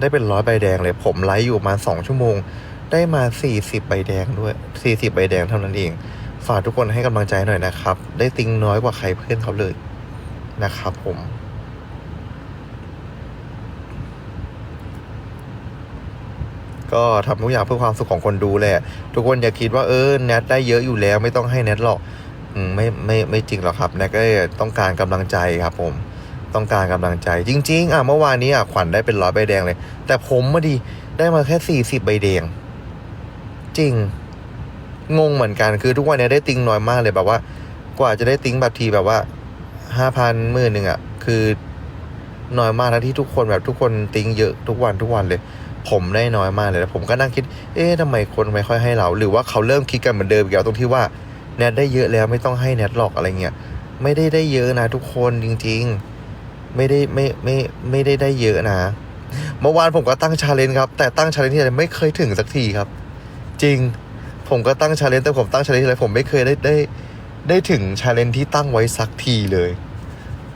ได้เป็นร้อยใบแดงเลย ผมไลฟ์อยู่มาสองชั่วโมง ได้มาสี่สิบใบแดงด้วยสี่สิบใบแดงเท่านั้นเอง ฝากทุกคนให้กำลังใจหน่อยนะครับ ได้ติงน้อยกว่าใครเพื่อนเขาเลยนะครับผมก็ทำทุกอย่างเพื่อความสุขของคนดูแหละ ทุกคนอย่าคิดว่าเออแนทได้เยอะอยู่แล้ว ไม่ต้องให้แนทหรอกไม่ไม่ไม่จริงหรอกครับแนทก็ต้องการกำลังใจครับผม ต้องการกำลังใจจริง ๆ อะเมื่อวานนี้อะขวัญได้เป็นร้อยใบแดงเลย แต่ผมมาดีได้มาแค่สี่สิบใบแดง จริง งงเหมือนกันคือทุกวันนี้ได้ติงน้อยมากเลยแบบว่า กว่าจะได้ติงแบบทีแบบว่าห้าพันหมื่นหนึ่งอะคือน้อยมากนะที่ทุกคนแบบทุกคนติงเยอะทุกวันทุกวันเลย ผมได้น้อยมากเลยแล้วผมก็นั่งคิด เอ๊ะทำไมคนไม่ค่อยให้เรา หรือว่าเขาเริ่มคิดกันเหมือนเดิมอีกแล้วตรงที่ว่าแนทได้เยอะแล้วไม่ต้องให้แนทหรอกอะไรเงี้ยไม่ได้ได้เยอะนะทุกคนจริง ๆ ไม่ได้ไม่ไม่ไม่ได้ได้เยอะนะ เมื่อวานผมก็ตั้งชาเลนจ์ครับ แต่ตั้งชาเลนจ์ที่ไหนไม่เคยถึงสักทีครับ จริงผมก็ตั้งชาเลนจ์แต่ผมตั้งชาเลนจ์ที่ไรผมไม่เคยได้ได้ได้ถึงชาเลนจ์ที่ตั้งไว้สักทีเลย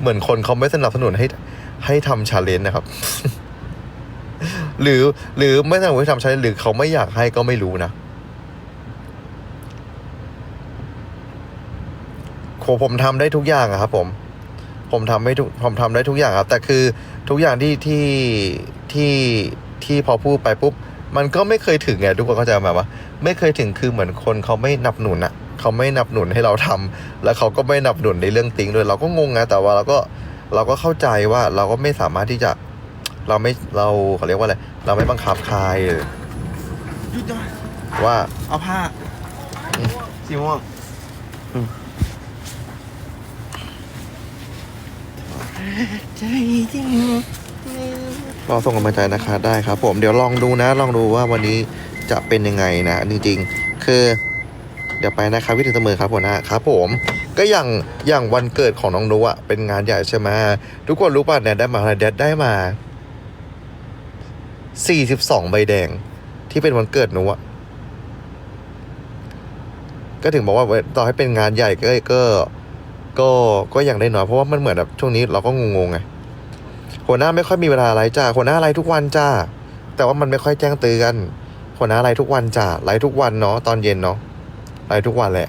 เหมือนคนเขาไม่สนับสนุนให้ให้ทำชาเลนจ์นะครับ หรือหรือไม่สนับสนุนให้ทำชาเลนจ์หรือเขาไม่อยากให้ก็ไม่รู้นะโหผมทำได้ทุกอย่างอะครับผม ผมทำไม่ทุกผมทำได้ทุกอย่างครับ แต่คือทุกอย่างที่ที่ที่ที่พอพูดไปปุ๊บ มันก็ไม่เคยถึงไงทุกคนเข้าใจไหมว่าไม่เคยถึงคือเหมือนคนเขาไม่นับหนุนอะเขาไม่นับหนุนให้เราทำแล้วเขาก็ไม่นับหนุนในเรื่องติ้งด้วยเราก็งงนะแต่ว่าเราก็เราก็เข้าใจว่าเราก็ไม่สามารถที่จะเราไม่เราเขาเรียกว่าอะไรเราไม่บังคับใครหยุดหน่อยว่าเอาผ้าอืมสีม่วง อืม ใจจริงรอส่งกำลังใจนะคะได้ครับ ผมเดี๋ยวลองดูนะ ลองดูว่าวันนี้จะเป็นยังไงนะจริงๆ คือ เดี๋ยวไปนะครับวิธีเสมอครับหัวหน้าครับ ผม ก็อย่างอย่างวันเกิดของน้องนุอะเป็นงานใหญ่ใช่ไหมทุกคนรู้ป่ะแนทได้มาอะไรได้มา 42 ใบแดง ที่เป็นวันเกิดนูอะก็ถึงบอกว่าต่อให้เป็นงานใหญ่ก็ก็ ก็ก็ยังได้น้อยเพราะว่ามันเหมือนแบบช่วงนี้เราก็งงๆไงหัวหน้าไม่ค่อยมีเวลาไลฟ์จ้าหัวหน้าไลฟ์ทุกวันจ้า แต่ว่ามันไม่ค่อยแจ้งเตือนหัวหน้าไลฟ์ทุกวันจ้าไลฟ์ทุกวันเนาะตอนเย็นเนาะไลฟ์ทุกวันแหละ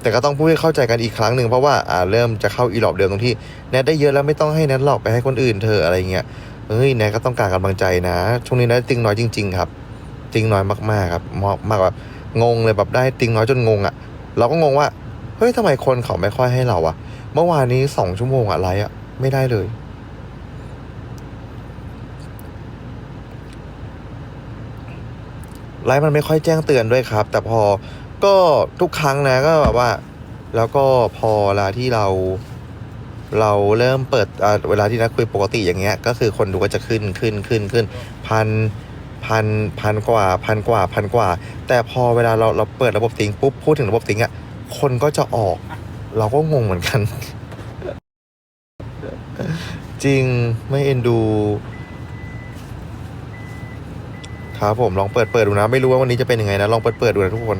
แต่ก็ต้องพูดให้เข้าใจกันอีกครั้งหนึ่งเพราะว่าอ่าเริ่มจะเข้าอีหลอบเดิมตรงที่แนทได้เยอะแล้วไม่ต้องให้แนทหลอกไปให้คนอื่นเธออะไรเงี้ยเฮ้ยแนทก็ต้องการกำลังใจนะ ช่วงนี้แนทติงน้อยจริง ๆ ครับ ติงน้อยมากๆครับมากมากแบบงงเลยแบบได้ติงน้อยจนงงอะ่ะ เราก็งงว่า เฮ้ยทำไมคนเขาไม่ค่อยให้เราอะเมื่อวานนี้สองชั่วโมงอะไรอะไม่ได้เลย ไลฟ์มันไม่ค่อยแจ้งเตือนด้วยครับ แต่พอก็ทุกครั้งนะก็แบบว่า แล้วก็พอเวลาที่เราเราเริ่มเปิดเวลาที่นัดคุยปกติอย่างเงี้ย ก็คือคนดูก็จะขึ้นขึ้นขึ้นขึ้นพันพันพันกว่าพันกว่าพันกว่า แต่พอเวลาเราเราเปิดระบบซิงปุ๊บพูดถึงระบบซิงอะ คนก็จะออก เราก็งงเหมือนกัน จริงไม่เอ็นดู ครับผมลองเปิดเปิดดูนะ ไม่รู้ว่าวันนี้จะเป็นยังไงนะ ลองเปิดเปิดดูนะทุกคน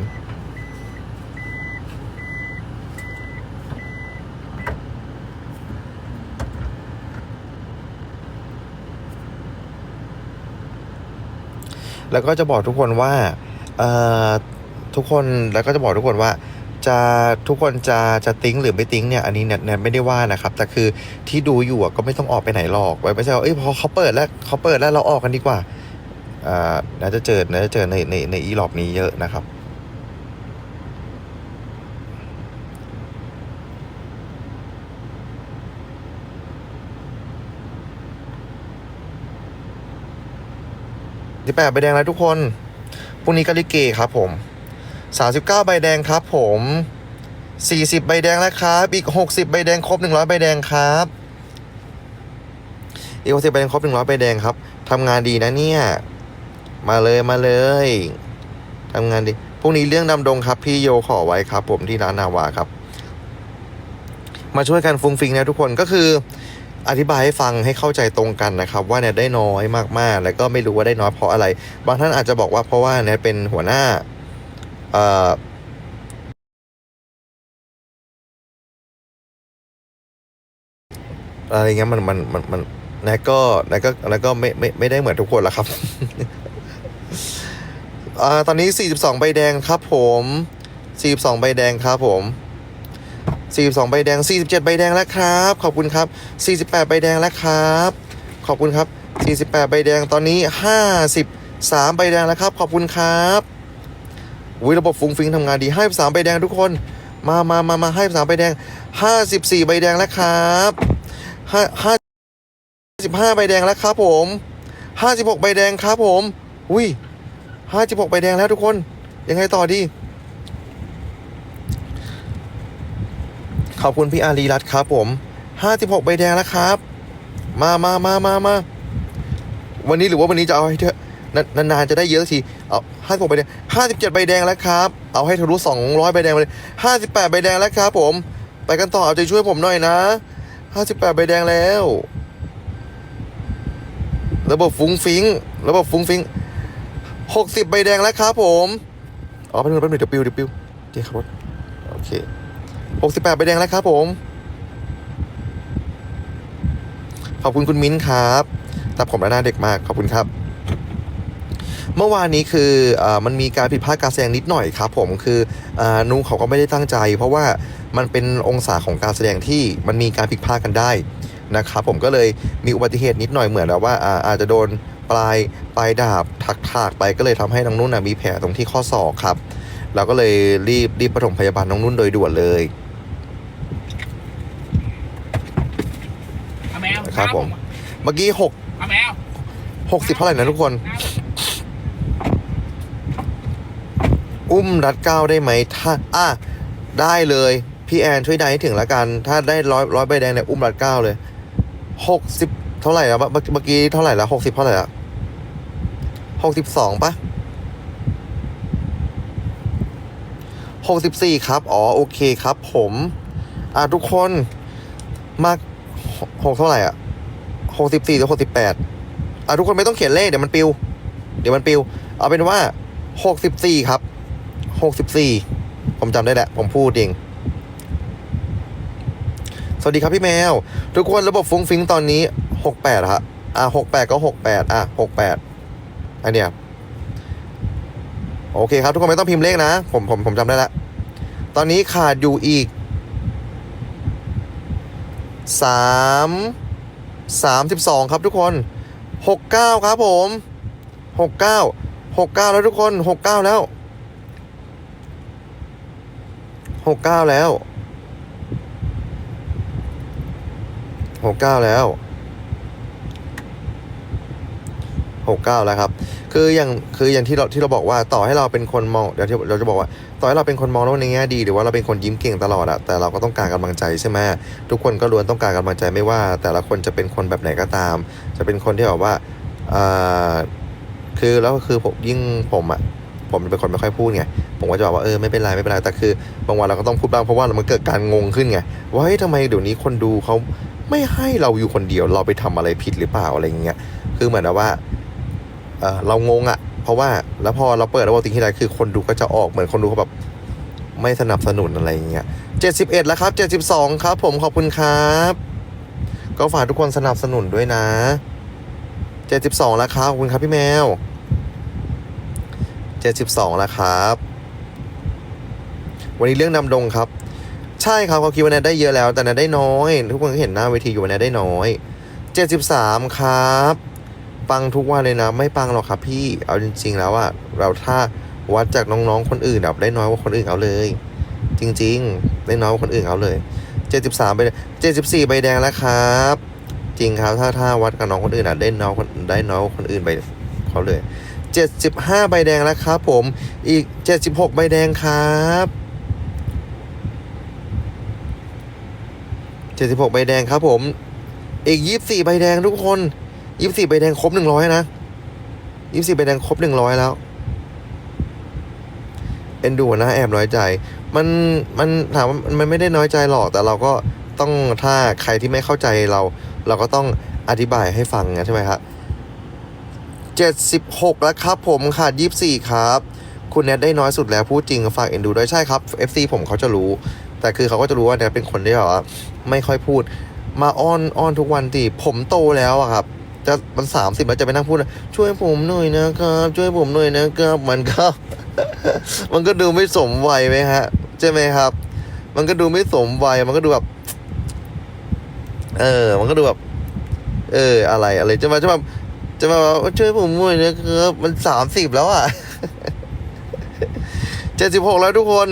แล้วก็จะบอกทุกคนว่าทุกคนแล้วก็จะบอกทุกคนว่า จะทุกคนจะจะติ้งหรือไม่ติ้งเนี่ยอันนี้เนี่ยเนี่ยไม่ได้ว่านะครับแต่คือที่ดูอยู่ก็ไม่ต้องออกไปไหนหรอกไว้ไม่ใช่ว่าเอ้ยพอเขาเปิดแล้วเขาเปิดแล้วเราออกกันดีกว่าอ่าน่าจะเจอน่าจะเจอในในในอีหลอบนี้เยอะนะครับที่แปดใบแดงแล้วทุกคนพรุ่งนี้ก็ลิเกครับผม สามสิบเก้าใบแดงครับผมสี่สิบใบแดงแล้วครับ อีกหกสิบใบแดงครบหนึ่งร้อยใบแดงครับ อีกหกสิบใบแดงครบหนึ่งร้อยใบแดงครับทำงานดีนะเนี่ย มาเลยมาเลยทำงานดีพรุ่งนี้เรื่องดำดงครับ พี่โยขอไว้ครับ ผมที่ร้านนาวาครับ มาช่วยกันฟุงฟิงนะทุกคนก็คืออธิบายให้ฟังให้เข้าใจตรงกันนะครับ ว่าเนี่ยได้น้อยมากๆ แล้วก็ไม่รู้ว่าได้น้อยเพราะอะไร บางท่านอาจจะบอกว่าเพราะว่าเนี่ยเป็นหัวหน้า เอ่ออะไรเงี้ยมันมันมันมันนายก็นายก็นายก็ไม่ไม่ไม่ได้เหมือนทุกคนละครับอ่าตอนนี้ 42 ใบแดงครับผม 42 ใบแดงครับผม42 ใบแดง 47 ใบแดงแล้วครับ ขอบคุณครับ 48 ใบแดงแล้วครับ ขอบคุณครับ 48 ใบแดงตอนนี้ 53 ใบแดงแล้วครับ ขอบคุณครับ วิระบบฟุ้งฟิ้งทำงานดี53ใบแดงทุกคน มามามามาให้53ใบแดง54ใบแดงแล้วครับ5 55ใบแดงแล้วครับผม56ใบแดงครับผมอุ้ย56ใบแดงแล้วทุกคน ยังไงต่อดี ขอบคุณพี่อารีรัตน์ครับผม56ใบแดงแล้วครับ มามามามามาวันนี้หรือว่าวันนี้จะเอาให้เถอะนานานๆจะได้เยอะที เอา56ใบแดง57ใบแดงแล้วครับ เอาให้ทะลุ200ใบแดงไปเลย58ใบแดงแล้วครับผม ไปกันต่อเอาใจช่วยผมหน่อยนะ58ใบแดงแล้ว ระบบฟุ้งฟิงระบบฟุ้งฟิ้ง60ใบแดงแล้วครับผมอ๋อแป๊บนึงแป๊บนึงเดี๋ยวปิวเดี๋ยวปิวเดี๋ยวครับรถโอเค68ใบแดงแล้วครับผม ขอบคุณคุณมิ้นครับตัดผมแล้วหน้าเด็กมากขอบคุณครับ เมื่อวานนี้คืออามันมีการผิดพลาดการแสดงนิดหน่อยครับผมคืออานุเขาก็ไม่ได้ตั้งใจ เพราะว่ามันเป็นองศาของการแสดงที่มันมีการผิดพลาดกันได้นะครับผมก็เลยมีอุบัติเหตุนิดหน่อยเหมือนแบบว่าอาอาจจะโดนปลายปลายดาบถักถากไปก็เลยทำให้น้องนุ่นนะมีแผลตรงที่ข้อศอกครับ เราก็เลยรีบรีบปฐมพยาบาลน้องนุ่นโดยด่วนเลยเอาแมวครับผมเมื่อกี้หกเอาแมวหกสิบเท่าไหร่นะทุกคน อุ้มรัดเก้าได้ไหมถ้าอะได้เลย พี่แอนช่วยได้ให้ถึงละกัน ถ้าได้ร้อยร้อยใบแดงเนี่ยอุ้มรัดเก้าเลยหกสิบเท่าไหร่แล้วเมื่อเมื่อกี้เท่าไหร่แล้วหกสิบเท่าไหร่แล้วหกสิบสองปะหกสิบสี่ครับ อ๋อ โอเคครับ ผม อะทุกคนมาหกเท่าไหร่อะหกสิบสี่หรือหกสิบแปดอะทุกคนไม่ต้องเขียนเลขเดี๋ยวมันปิว เดี๋ยวมันปิว เอาเป็นว่าหกสิบสี่ครับ หกสิบสี่ผมจำได้แหละ ผมพูดเอง สวัสดีครับพี่แมว ทุกคนระบบฟุ้งฟิ้งตอนนี้หกแปดฮะอะหกแปดก็หกแปดอะหกแปดอันเนี้ยโอเคครับ ทุกคนไม่ต้องพิมพ์เลขนะ ผมผมผมจำได้แล้วตอนนี้ขาดอยู่อีกสามสามสิบสองครับทุกคนหกเก้าครับผมหกเก้าหกเก้าแล้วทุกคนหกเก้าแล้ว หกเก้าแล้วหกเก้าแล้วหกเก้าแล้วครับ คืออย่างคืออย่างที่เราที่เราบอกว่าต่อให้เราเป็นคนมองเดี๋ยวที่เราจะบอกว่า ต่อให้เราเป็นคนมองโลกในแง่ดี หรือว่าเราเป็นคนยิ้มเก่งตลอดอะแต่เราก็ต้องการกำลังใจใช่ไหมทุกคนก็ล้วนต้องการกำลังใจไม่ว่า แต่ละคนจะเป็นคนแบบไหนก็ตาม จะเป็นคนที่แบบว่าคือแล้วคือผมยิ่งผมอะ ผมเป็นคนไม่ค่อยพูดไงผมก็จะบอกว่าเออไม่เป็นไรไม่เป็นไรแต่คือบางวันเราก็ต้องพูดบ้างเพราะว่ามันเกิดการงงขึ้นไงว่าเฮ้ยทำไมเดี๋ยวนี้คนดูเขาไม่ให้เราอยู่คนเดียวเราไปทำอะไรผิดหรือเปล่าอะไรอย่างเงี้ยคือเหมือนว่าเออเรางงอะเพราะว่าแล้วพอเราเปิดระบบติงที่ไรคือคนดูก็จะออกเหมือนคนดูเขาแบบไม่สนับสนุนอะไรอย่างเงี้ยเจ็ดสิบเอ็ดแล้วครับเจ็ดสิบสองครับ ผมขอบคุณครับ ก็ฝากทุกคนสนับสนุนด้วยนะเจ็ดสิบสองแล้วครับขอบคุณครับพี่แมว เจ็ดสิบสองแล้วครับ วันนี้เรื่องนำดงครับ ใช่ครับเขาคิดว่าแนทได้เยอะแล้ว แต่แนทได้น้อย ทุกคนก็เห็นหน้าเวทีอยู่ว่าแนทได้น้อยเจ็ดสิบสามครับ ปังทุกวันเลยนะ ไม่ปังหรอกครับพี่เอาจริง ๆ แล้วอะเราถ้าวัดจากน้องๆคนอื่นแบบได้น้อยกว่าคนอื่นเอาเลย จริง ๆ ได้น้อยกว่าคนอื่นเอาเลยเจ็ดสิบสามใบเจ็ดสิบสี่ใบแดงแล้วครับ จริงครับถ้าถ้าวัดกับน้องคนอื่นอะได้น้อยคนได้น้อยกว่าคนอื่นไปเขาเลย เจ็ดสิบห้าใบแดงแล้วครับผมอีกเจ็ดสิบหกใบแดงครับเจ็ดสิบหกใบแดงครับผม อีกยี่สิบสี่ใบแดงทุกคนยี่สิบสี่ใบแดงครบหนึ่งร้อยนะยี่สิบสี่ใบแดงครบหนึ่งร้อยแล้ว เอ็นดูนะแอบน้อยใจ มัน มันถามว่ามันไม่ได้น้อยใจหรอก แต่เราก็ต้องถ้าใครที่ไม่เข้าใจเรา เราก็ต้องอธิบายให้ฟังไงใช่ไหมครับ เจ็ดสิบหกแล้วครับผมขาดยี่สิบสี่ครับ คุณแนทได้น้อยสุดแล้วพูดจริงฝากเอ็นดูด้วยใช่ครับ FC ผมเขาจะรู้ แต่คือเขาก็จะรู้ว่าแนทเป็นคนที่แบบว่าไม่ค่อยพูด มาอ้อนอ้อนทุกวันตีผมโตแล้วอะครับจะมันสามสิบแล้วจะไปนั่งพูด ช่วยผมหน่อยนะครับ ช่วยผมหน่อยนะครับ มันก็มันก็ดูไม่สมวัยไหมฮะ ใช่ไหมครับ มันก็ดูไม่สมวัยมันก็ดูแบบ เออ มันก็ดูแบบ เออ อะไรอะไรจะมาจะมา จะมาว่าช่วยผมหน่อยนะครับมันสามสิบแล้วอะเจ็ดสิบหกแล้วทุกคน